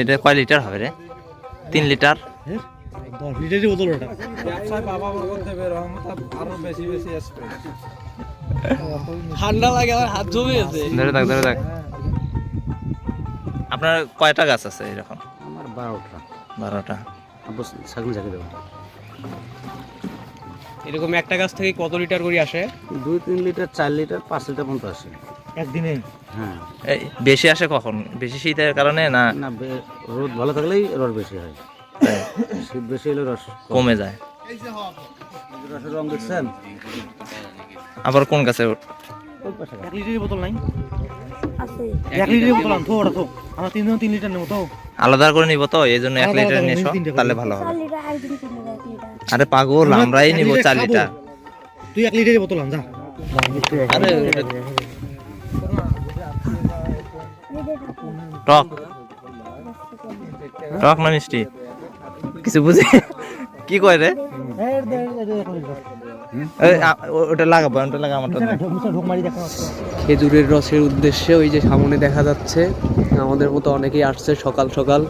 এটা কয় লিটার হবে রে? তিন লিটার? দশ লিটারই বোতল ওটা। ঠান্ডা লাগে আমার হাত জমে আছে ধরে থাক ধরে থাক। আপনার কয়টা গাছ আছে এরকম? আমার বারোটা। ছাগল ঝাঁকি দেবো। এরকম একটা গাছ থেকে কত লিটার করে আসে? দুই তিন লিটার চার লিটার পাঁচ লিটার পর্যন্ত আসে। একদিনে? হ্যাঁ। এই বেশি আসে কখন? বেশি শীতের কারণে না? না বে- রোদ ভালো থাকলেই রস বেশি হয়। তাই শীত বেশি হলে রস কম। কমে যায়। রসের রং দেখছেন? আবার কোন গাছে? ওই পাশে এক লিটারের বোতল নাই? আছে। এক লিটারের বোতল আনতো ওটা তো। আমার তিনজন তিন লিটার নেব তো। আলাদা করে নিব তো এই জন্য এক আলাদা লিটার আলাদা নিয়ে এসো, তিনটে করে। তাহলে ভালো হবে। একদিন কিনে আরে পাগল আমরাই নিব চার লিটার। তুই এক লিটারের বোতল আন যা। আরে টক টক না মিষ্টি? কিছু বুঝি? কি কয় রে? ওটা লাগাবো ওটা লাগা আমারটা না। ঢোক মারি দেখা খেজুরের রসের উদ্দেশ্যে ওই যে সামনে দেখা যাচ্ছে আমাদের মতো অনেকেই আসছে সকাল সকাল।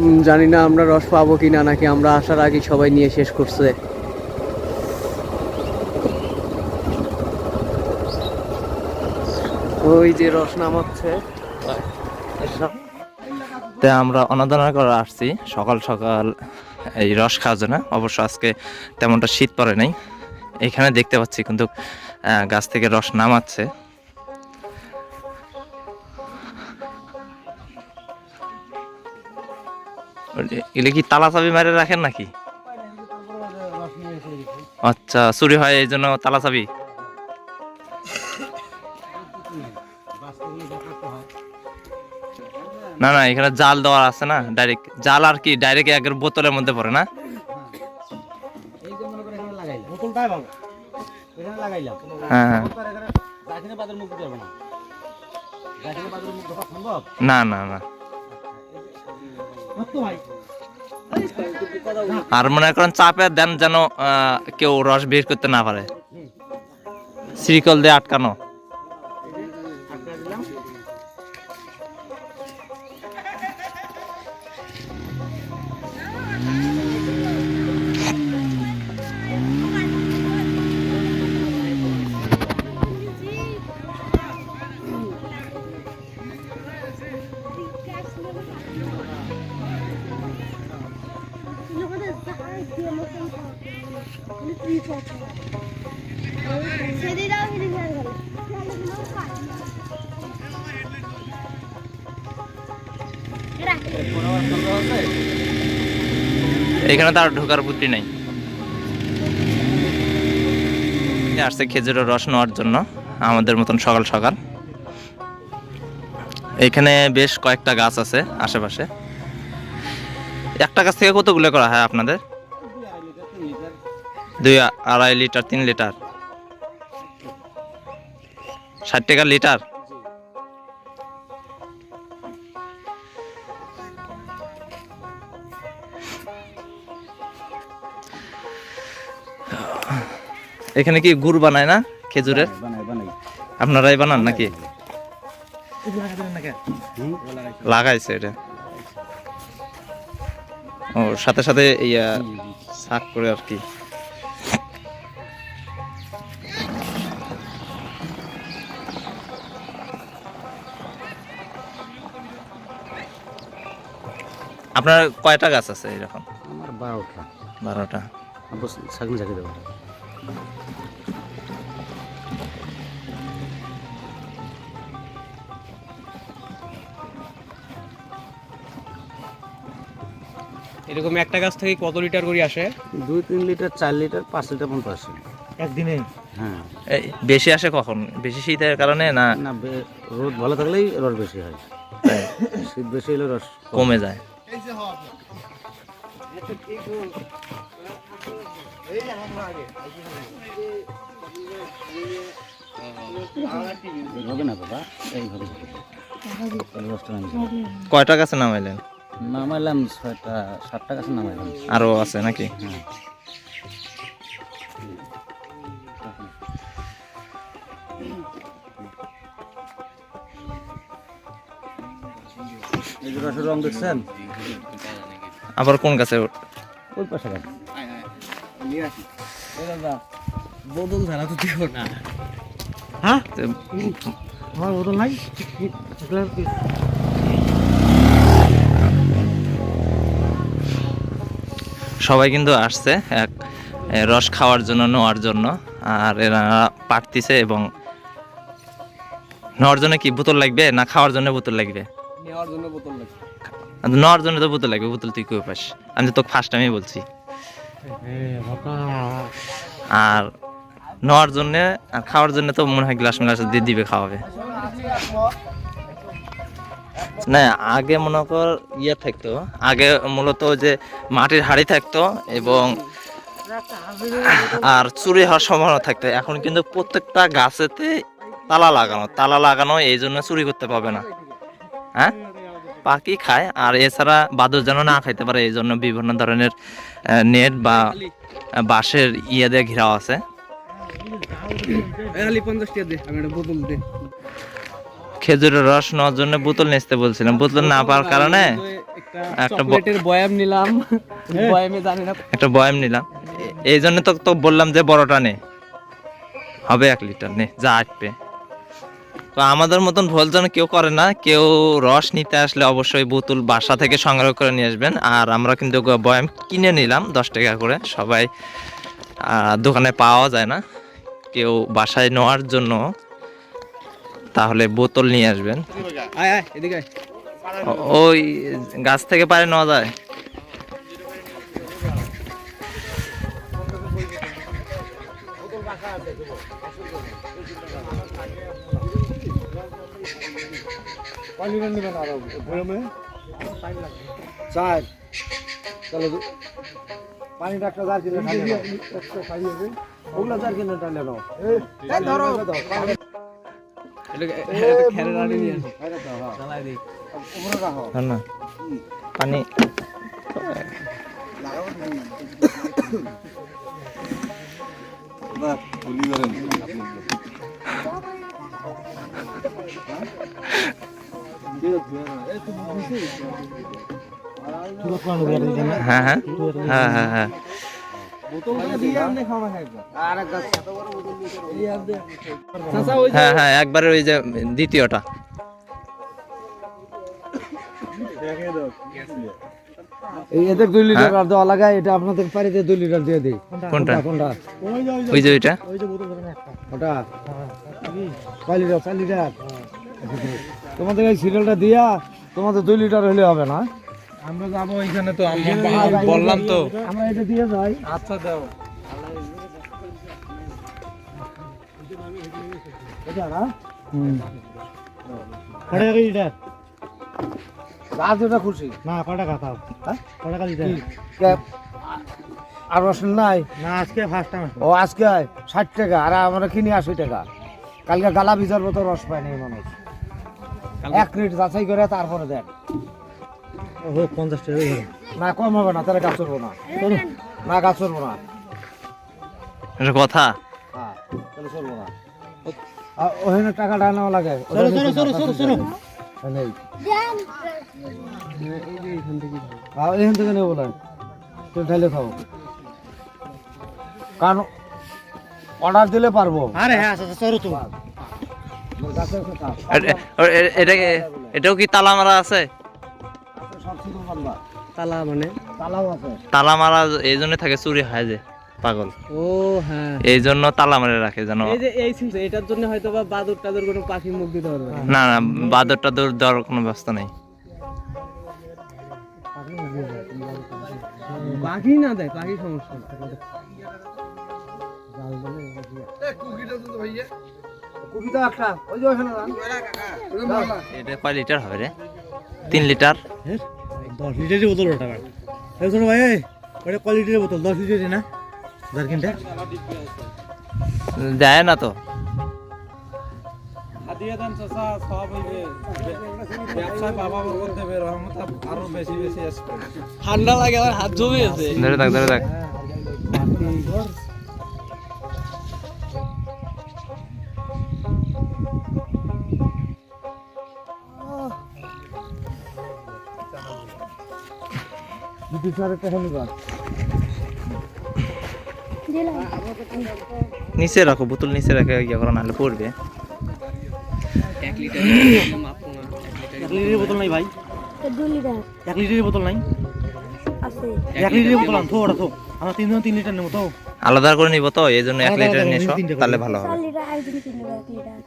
উম, জানি না আমরা রস পাবো কি না নাকি আমরা আসার আগে সবাই নিয়ে শেষ করছে। ওই যে রস নামাচ্ছে। তো আমরা অনাদানা করে আসছি। সকাল সকাল এই রস খাওয়ার জন্য। অবশ্য আজকে তেমনটা শীত পড়ে নাই। এখানে দেখতে পাচ্ছি কিন্তু গাছ থেকে রস নামাচ্ছে। এগুলো কি তালা চাবি মারে রাখেন নাকি? আচ্ছা চুরি হয় এই জন্য তালা চাবি? না না, এখানে জাল দেওয়া আছে না ডাইরেক্ট জাল আর কি ডাইরেক্ট একের বোতলের মধ্যে পড়ে না? হ্যাঁ হ্যাঁ। না না না। আর মনে করেন চাপে দেন যেন কেউ রস বের করতে না পারে। শ্রীকল দিয়ে আটকানো। এখানে তার ঢোকার বুদ্ধি নাই। আসছে খেজুরের রস নেওয়ার জন্য, আমাদের মতন সকাল সকাল। এখানে বেশ কয়েকটা গাছ আছে আশেপাশে। একটা গাছ থেকে কতগুলো করা হয় আপনাদের? দুই আড়াই লিটার তিন লিটার। ষাট টাকা লিটার। এখানে কি গুড় বানায় না খেজুরের? আপনারাই বানান নাকি? লাগাইছে এটা। ও সাথে সাথে ইয়া শাক করে আর কি। আপনার কয়টা গাছ আছে এরকম? আমার বারোটা। বারোটা। ছাগল ঝাঁকি দেবো। এরকম একটা গাছ থেকে কত লিটার করে আসে? দুই তিন লিটার চার লিটার পাঁচ লিটার পর্যন্ত আসে। একদিনে? হ্যাঁ। বেশি আসে কখন? বেশি শীতের কারণে না? না রোদ ভালো থাকলেই রস বেশি হয়। শীত বেশি হলে রস কমে যায়। হবে না বাবা এইভাবে। কয়টা গাছে নামাইলেন? নামাইলাম ছয়টা সাতটা গাছে নামাইলাম। আরও আছে নাকি? হ্যাঁ। রং দেখছেন? আবার কোন গাছে ওই পাশে গাছ বোতল ছাড়া তো দিও না। আমার বোতল নাই। সবাই কিন্তু আসছে এক রস খাওয়ার জন্য নেওয়ার জন্য। আর এরা পারতিছে এবং নেওয়ার জন্য কি বোতল লাগবে না খাওয়ার জন্য বোতল লাগবে? নেওয়ার জন্য বোতল লাগবে। নেওয়ার জন্য তো বোতল লাগবে, বোতল তুই কই পাস? আমি তো ফার্স্ট টাইমই বলছি। আর নেওয়ার জন্য, আর খাওয়ার জন্য তো মনে হয় গ্লাস গ্লাস দিয়ে দিবে, খাওয়াবে। না, আগে মনে কর ইয়ে থাকতো, আগে মূলত যে মাটির হাড়ি থাকতো এবং আর চুরি হওয়ার সম্ভাবনা থাকতো। এখন কিন্তু প্রত্যেকটা গাছেতে তালা লাগানো তালা লাগানো এই জন্য চুরি করতে পারবে না। হ্যাঁ? পাখি খায় আর এছাড়া বাদর যেন না খাইতে পারে এই জন্য বিভিন্ন ধরনের নেট বা বাঁশের ইয়ে দিয়ে ঘেরাও আছে। খেজুরের রস নেওয়ার জন্য বোতল নিতে বলছিলাম। বোতল না পাওয়ার কারণে একটা বয়াম নিলাম। বয়ামে জানি না। একটা বয়াম নিলাম। এই জন্য তো তো বললাম যে বড়টা নে। হবে এক লিটার নে যা আসবে তো আমাদের মতন ভুল যেন কেউ করে না। কেউ রস নিতে আসলে অবশ্যই বোতল বাসা থেকে সংগ্রহ করে নিয়ে আসবেন। আর আমরা কিন্তু বয়াম কিনে নিলাম দশ টাকা করে। সবাই দোকানে পাওয়া যায় না। কেউ বাসায় নেওয়ার জন্য তাহলে বোতল নিয়ে আসবেন। ওই গাছ থেকে পারে নেওয়া যায়। পানি নেবেন আরও। গরমে চার চলো পানি ডাক্তার যার কিনে ওগুলা যার কিনে টানে নাও ধরো। খেরে হ্যাঁ হ্যাঁ। হ্যাঁ হ্যাঁ হ্যাঁ। আর এক গাছ চাচা ওই হ্যাঁ হ্যাঁ একবারে ওই যে দ্বিতীয়টা। এই এদের দুই লিটার আর দেওয়া লাগায় এটা আপনাদের বাড়িতে দুই লিটার দিয়ে দিই। কোনটা? কোনটা ওই যে ওইটা? ওটা? কয় লিটার? চার লিটার? তোমাদের এই সিরিয়ালটা দিয়া তোমাদের দুই লিটার হলে হবে না? আমরা যাব ওইখানে তো বললাম তো। আমরা এটা দিয়ে যাই। আচ্ছা দাও। খুশি। না কটা হ্যাঁ? কটা আর রসুন নাই? না আজকে ফার্স্ট টাইম ও আজকে ষাট টাকা আর আমরা কিনি আশি টাকা। কালকে গালা ভিজার মতো রস পায় নাই মানুষ এক মিনিট যাচাই করে তারপরে দেন। পঞ্চাশ টাকা না কম হবে না তাহলে গাছ চলবো না। না গাছ চলবো না। এটা কথা? হ্যাঁ তাহলে চলবো না। ওখানে টাকাটা নেওয়া লাগে। নেই। এখান থেকে নেব না তুমি ঢালে খাও কারণ অর্ডার দিলে পারব। আরে হ্যাঁ চলো তো এটাও কি তালা মারা আছে? তালা মানে? তালাও আছে। তালা মারা এই জন্য থাকে চুরি হয় যে পাগল। ও হ্যাঁ। এই জন্য তালা মারে রাখে যেন এই যে এই সিস্টেম এটার জন্য হয়তো বা বাদুর টাদুর কোনো পাখি মুখ দিতে পারবে না। না বাদর টাদর দেওয়ার কোনো ব্যবস্থা নেই। পাখি না দেয় পাখি সমস্যা না। কবিতা একটা ওই যে ওখানে এটা কয় লিটার হবে রে তিন লিটার দশ লিটারের বোতল ওটা এই শোনো ভাই ওটা কোয়ালিটির বোতল দশ লিটারের না জার্কিনটা দেয় না তো দিয়ে দেন চাচা সব হইবে ব্যবসায় বাবা বরকত দেবে রহমত আরও বেশি বেশি আসবে ঠান্ডা লাগে আমার হাত জমে আছে ধরে থাক ধরে থাক দুটি চারের টাকা নিচে রাখো বোতল নিচে রেখে ইয়ে করো নাহলে পড়বে। এক লিটারের বোতল নাই ভাই। এক লিটারের বোতল নাই। এক লিটারের বোতল আন থো ওটা থো। আমরা তিনজন তিন লিটার নেব তো আলাদা করে নিব তো এই জন্য এক লিটার করে নিয়ে এসো, নিবো, তিনটে করে। তাহলে ভালো হবে।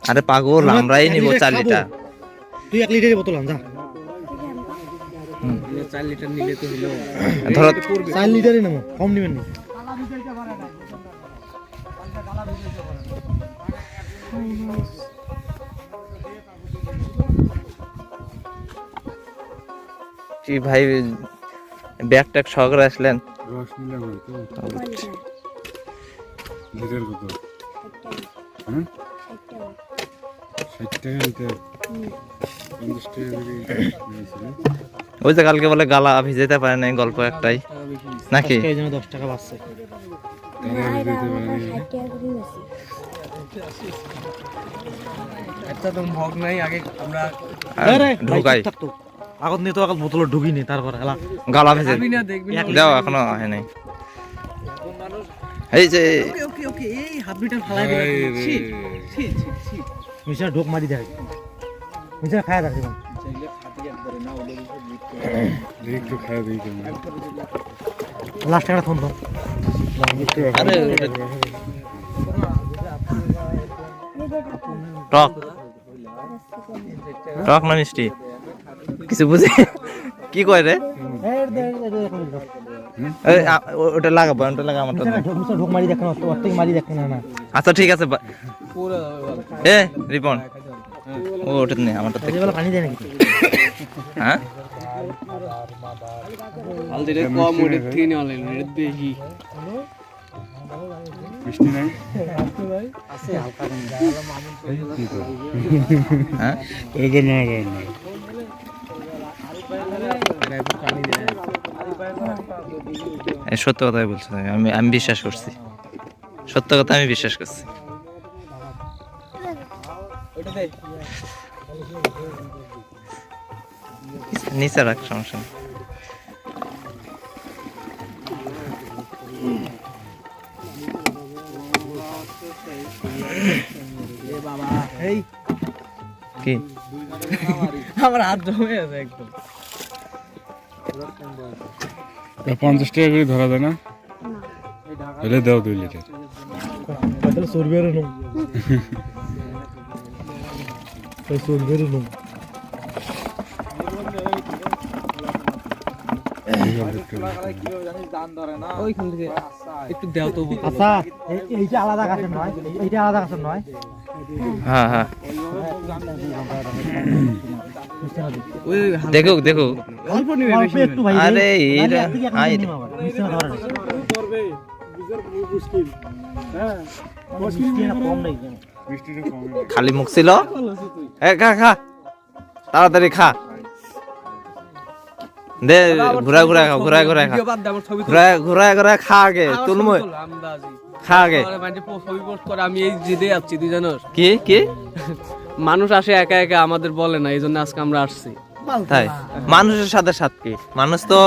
আরে পাগল আমরাই নিব চার। লিটার। তুই এক লিটারের বোতল আন যা। চার লিটার নিলে তো হলো ধরো চার লিটারই নেব কম নেবেন নি। কি ভাই ব্যাগ ট্যাগ সহকারে আসলেন। লিটার কত? হ্যাঁ? ষাট টাকা পঞ্চাশ নিয়েছিল ওই যে কালকে বলে গালা ভিজাইতে পারে নাই গল্প একটাই। নাকি? দশ টাকা ঢুকাই। আগত নিয়ে তো আগত বোতল ঢুকিনি তারপর হেলা। গালা ভেজে দাও এখনও হয় নাই। এই যে ওকে ওকে এই ফালাই মিশা ঢোক মারি দেয় মিশা খায়া ফোন টক টক না মিষ্টি? কিছু বুঝি? কি কয় রে? ওটা লাগাবো, ওটা লাগা। ঢোক মারি থেকে মারি না আচ্ছা ঠিক আছে এ, রিপন। ও, ওটা নেই বেলা পানি দেয় নাকি হ্যাঁ? আলদিরে কম ওটা থেকে নেওয়া এটা বেশি। মিষ্টি নাই? হ্যাঁ? এই না না। সত্য কথাই বলছি আমি। আমি আমি বিশ্বাস করছি। সত্য কথা আমি বিশ্বাস করছি। নিচে রাখ সমস্যা কি? আমার হাত জমে আছে একদম। পঞ্চাশ টাকা করে ধরা যায় না? হলে দাও দুই লিটার। চর্বি আর নো চর্বি আর ওইখান থেকে একটু দেও তো আচ্ছা এইটা আলাদা গাছের নয়। এইটা আলাদা গাছের নয়। হ্যাঁ হ্যাঁ। অল্প নিবে বেশি একটু ভাই আরে কম নেই মিষ্টিটা কম খালি মুখ ছিল? এ খা খা। তাড়াতাড়ি খা। দে ঘুরা ঘুরা খা ঘুরা ঘুরা খা। ভিডিও বাদ দে, আমার ছবি তুল। ঘুরা ঘুরা ঘুরা খা আগে তুলময় খা আগে। ছবি পোস্ট করে আমি এই জিদে যাচ্ছি তুই জানোস? কি কি? মানুষ আসে একা একা আমাদের বলে না এই জন্য আজকে আমরা আসছি। তাই। মানুষের সাথে সাথ কি? মানুষ তো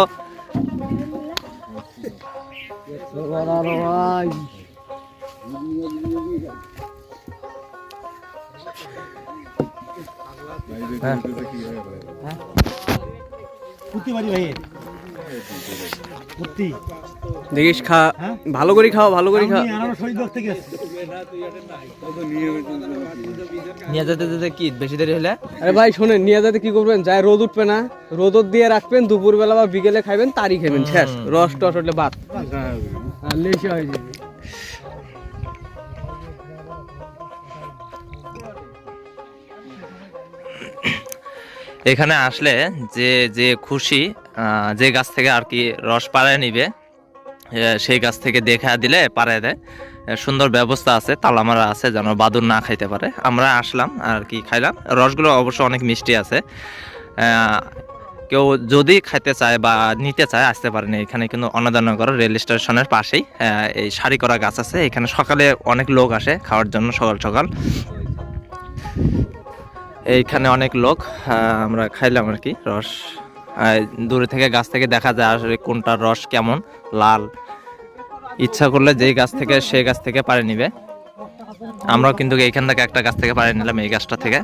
বাড়ি দেখিস খা। হ্যাঁ? ভালো করে খাও ভালো করে খা আমি আনারস শহীদ থেকে নিয়ে যেতে যেতে কি বেশি দেরি হলে? আরে ভাই শোনেন নিয়ে যাতে কি করবেন? যায় রোদ উঠবে না। রোদ দিয়ে রাখবেন দুপুর বেলা বা বিকেলে খাবেন তারই খাবেন শেষ। রস টস হলে বাদ। আর লেসে হয়ে যাবে। এখানে আসলে যে যে খুশি যে গাছ থেকে আর কি রস পাড়ায় নিবে সেই গাছ থেকে দেখা দিলে পাড়ায় দেয়। সুন্দর ব্যবস্থা আছে, তালামারা আছে, যেন বাদুর না খাইতে পারে। আমরা আসলাম আর কি খাইলাম। রসগুলো অবশ্য অনেক মিষ্টি আছে। কেউ যদি খাইতে চায় বা নিতে চায়, আসতে পারেন। এখানে কিন্তু অন্নদানগর রেল স্টেশনের পাশেই এই সারি করা গাছ আছে। এখানে সকালে অনেক লোক আসে খাওয়ার জন্য সকাল সকাল। এইখানে অনেক লোক আমরা খাইলাম আর কি রস। দূরে থেকে গাছ থেকে দেখা যায় আসলে কোনটার রস কেমন, লাল। ইচ্ছা করলে যেই গাছ থেকে, সেই গাছ থেকে পারে নিবে। আমরাও কিন্তু এইখান থেকে একটা গাছ থেকে পারে নিলাম এই গাছটা থেকে।